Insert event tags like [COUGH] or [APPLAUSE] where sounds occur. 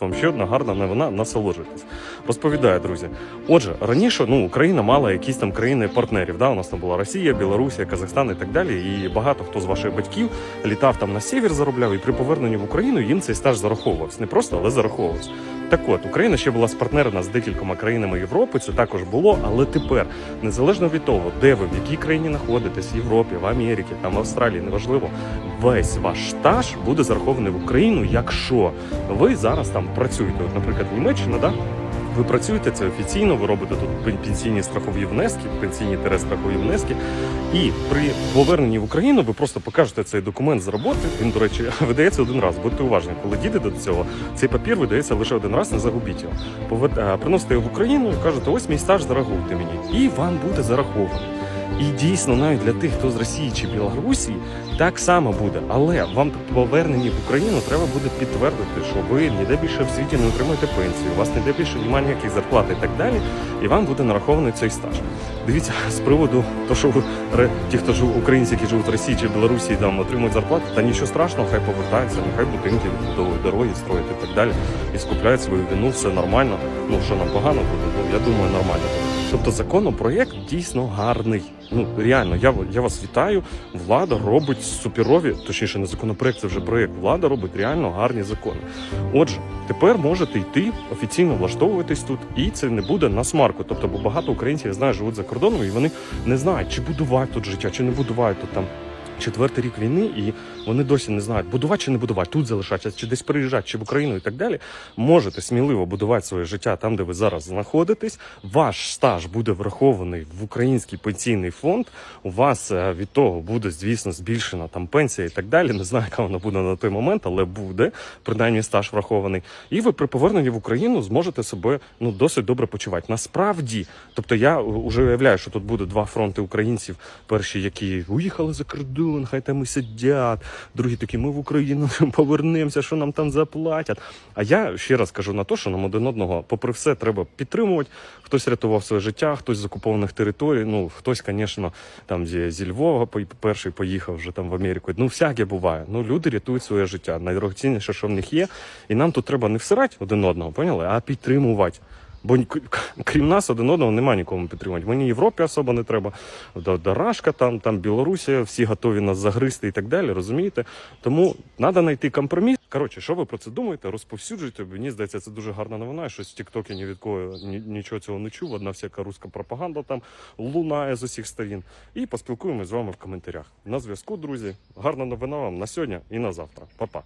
Вам ще одна гарна новина, насолоджуйтесь. Розповідаю, друзі. Отже, раніше ну, Україна мала якісь там країни партнерів. Да? У нас там була Росія, Білорусія, Казахстан і так далі. І багато хто з ваших батьків літав там на север, заробляв, і при поверненні в Україну їм цей стаж зараховувався. Не просто, але зараховувався. Так от, Україна ще була спартнерена з декількома країнами Європи, це також було, але тепер, незалежно від того, де ви, в якій країні знаходитесь, в Європі, в Америці, там в Австралії, неважливо, весь ваш стаж буде зарахований в Україну, якщо ви зараз там працюєте. От, наприклад, Німеччина, да? Ви працюєте це офіційно, ви робите тут пенсійні страхові внески, пенсійні тере страхові внески. І при поверненні в Україну ви просто покажете цей документ з роботи. Він, до речі, [LAUGHS] видається один раз. Будьте уважні, коли дійдете до цього, цей папір видається лише один раз, не загубіть його. Повер- Приносите його в Україну і кажете, ось мій стаж зарахуйте мені. І вам буде зараховано. І дійсно, навіть для тих, хто з Росії чи Білорусі, так само буде. Але вам при поверненні в Україну треба буде підтвердити, що ви ніде більше в світі не отримуєте пенсію, у вас ніде більше немає ніяких зарплат і так далі, і вам буде нарахований цей стаж. Дивіться, з приводу того, що ви ті, хто жив українці, які живуть в Росії чи Білорусі, там отримують зарплату, та нічого страшного, хай повертаються, нехай будинки відбудовують, дороги строять і так далі, і скупляють свою вину, все нормально. Ну що нам погано буде? Ну я думаю, нормально буде. Тобто законопроєкт дійсно гарний. Ну реально, я, я вас вітаю. Влада робить суперові, точніше, не законопроект, це вже проєкт. Влада робить реально гарні закони. Отже, тепер можете йти офіційно влаштовуватись тут, і це не буде на смарку. Тобто, бо багато українців я знаю, живуть за кордоном, і вони не знають, чи будувають тут життя, чи не будувають тут там. Четвертий рік війни, і вони досі не знають, будувати чи не будувати, тут залишатися, чи десь приїжджати, чи в Україну і так далі. Можете сміливо будувати своє життя там, де ви зараз знаходитесь. Ваш стаж буде врахований в український пенсійний фонд. У вас е, від того буде, звісно, збільшена там пенсія і так далі. Не знаю, яка вона буде на той момент, але буде принаймні стаж врахований. І ви при поверненні в Україну зможете себе ну досить добре почувати. Насправді, тобто я вже уявляю, що тут буде два фронти українців. Перші, які уїхали за кордон, хай там і сидять. Другі такі, ми в Україну [LAUGHS] повернемося, що нам там заплатять. А я ще раз кажу на те, що нам один одного, попри все, треба підтримувати. Хтось рятував своє життя, хтось з окупованих територій. Ну хтось, звісно, там зі, зі Львова перший поїхав вже там в Америку. Ну всяке буває. Ну люди рятують своє життя. Найдорогоцінніше, що в них є. І нам тут треба не всирати один одного, поняли, а підтримувати. Бо крім нас один одного немає нікому підтримувати. Мені Європі особо не треба. Дорашка там, там Білорусія, всі готові нас загризти і так далі. Розумієте? Тому треба знайти компроміс. Коротше, що ви про це думаєте? Розповсюджуйте. Мені здається, це дуже гарна новина. Щось в Тіктокі ні від кого ні- нічого цього не чув. Одна всяка руська пропаганда там лунає з усіх сторін. І поспілкуємось з вами в коментарях. На зв'язку, друзі. Гарна новина вам на сьогодні і на завтра. Па-па.